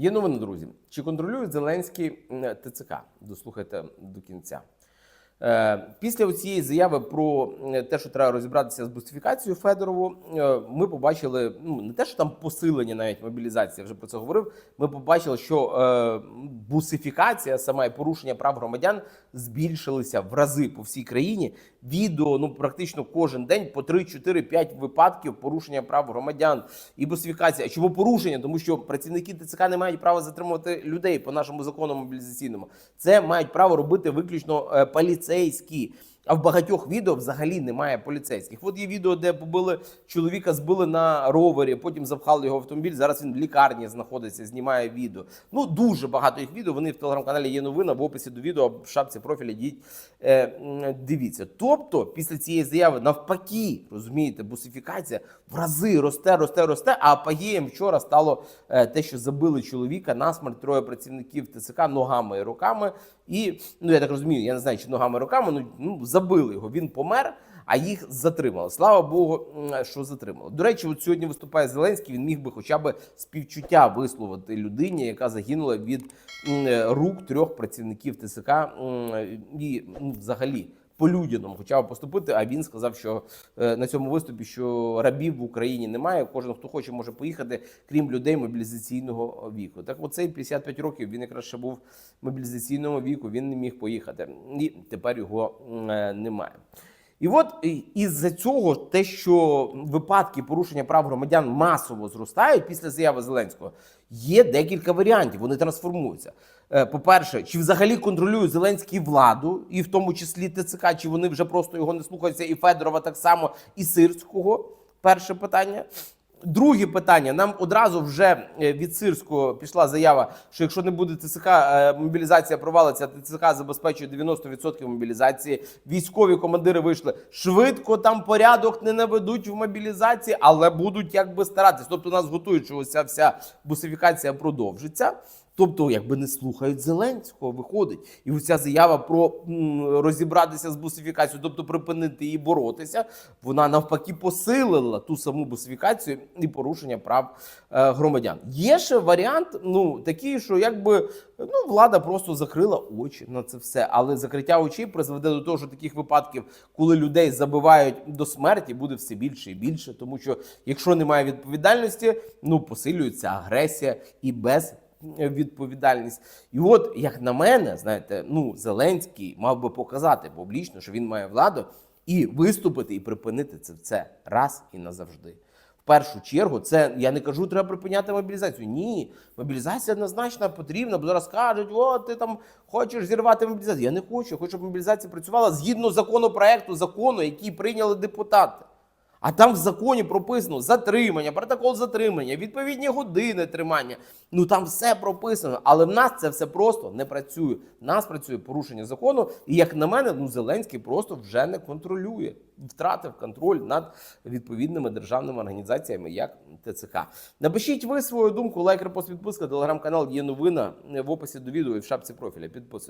Є новини, друзі. Чи контролюють Зеленський ТЦК? Дослухайте до кінця. Е, Після цієї заяви про е, те, що треба розібратися з бусифікацією Федорову, е, ми побачили ну не те, що там посилення навіть мобілізації, я вже про це говорив. Ми побачили, що е, бусифікація, сама і порушення прав громадян збільшилися в рази по всій країні. Відео ну практично кожен день по 3, 4, 5 випадків порушення прав громадян і бусифікація. Чому порушення? Тому що працівники ТЦК не мають права затримувати людей по нашому закону мобілізаційному. Це мають право робити виключно е, поліцейські. А в багатьох відео взагалі немає поліцейських. От є відео, де побили чоловіка, збили на ровері, потім запхали його в автомобіль. Зараз він в лікарні знаходиться, знімає відео. Ну дуже багато їх відео. Вони в телеграм-каналі є новина. В описі до відео в шапці профіля йдіть. Е, дивіться. Тобто, після цієї заяви, навпаки, розумієте, бусифікація в рази росте, росте, росте. А апогеєм вчора стало е, те, що забили чоловіка насмерть троє працівників ТЦК ногами і руками. І ну я так розумію, я не знаю, чи ногами і руками, ну, ну забили його. Він помер, а їх затримали. Слава Богу, що затримали. До речі, от сьогодні виступає Зеленський. Він міг би хоча б співчуття висловити людині, яка загинула від е, рук трьох працівників ТСК і взагалі. По-людяному хоча б поступити, а він сказав, що е, на цьому виступі що рабів в Україні немає. Кожен, хто хоче, може поїхати, крім людей мобілізаційного віку. Так, оцей 55 років він якраз ще був мобілізаційного віку. Він не міг поїхати, і тепер його е, немає. І от із-за цього, те, що випадки порушення прав громадян масово зростають після заяви Зеленського, є декілька варіантів. Вони трансформуються. Е, По-перше, чи взагалі контролює Зеленський владу, і в тому числі ТЦК, чи вони вже просто його не слухаються, і Федорова так само, і Сирського. Перше питання. Друге питання. Нам одразу вже е, від Сирського пішла заява, що якщо не буде ТЦК, е, мобілізація провалиться, ТЦК забезпечує 90% мобілізації. Військові командири вийшли швидко, там порядок не наведуть в мобілізації, але будуть якби старатись. Тобто нас готують, що ось ця вся бусифікація продовжиться. Тобто, якби не слухають Зеленського, виходить. І ось ця заява про розібратися з бусифікацією, тобто припинити її боротися, вона навпаки посилила ту саму бусифікацію і порушення прав е, громадян. Є ще варіант, ну такий, що якби ну влада просто закрила очі на це все, але закриття очей призведе до того, що таких випадків, коли людей забивають до смерті, буде все більше і більше, тому що якщо немає відповідальності, ну посилюється агресія і без відповідальність. І от, як на мене, знаєте, ну Зеленський мав би показати публічно, що він має владу, і виступити, і припинити це все раз і назавжди. В першу чергу, це я не кажу, треба припиняти мобілізацію. Ні, мобілізація однозначно потрібна, бо зараз кажуть, о, ти там хочеш зірвати мобілізацію. Я не хочу, я хочу, щоб мобілізація працювала згідно законопроекту, закону, який прийняли депутати. А там в законі прописано затримання, протокол затримання, відповідні години тримання. Ну там все прописано. Але в нас це все просто не працює. В нас працює порушення закону, і як на мене, ну Зеленський просто вже не контролює, втратив контроль над відповідними державними організаціями, як ТЦК. Напишіть ви свою думку, лайк, репост, підписка, телеграм-канал є новина в описі до відео і в шапці профіля. Підписуйтесь.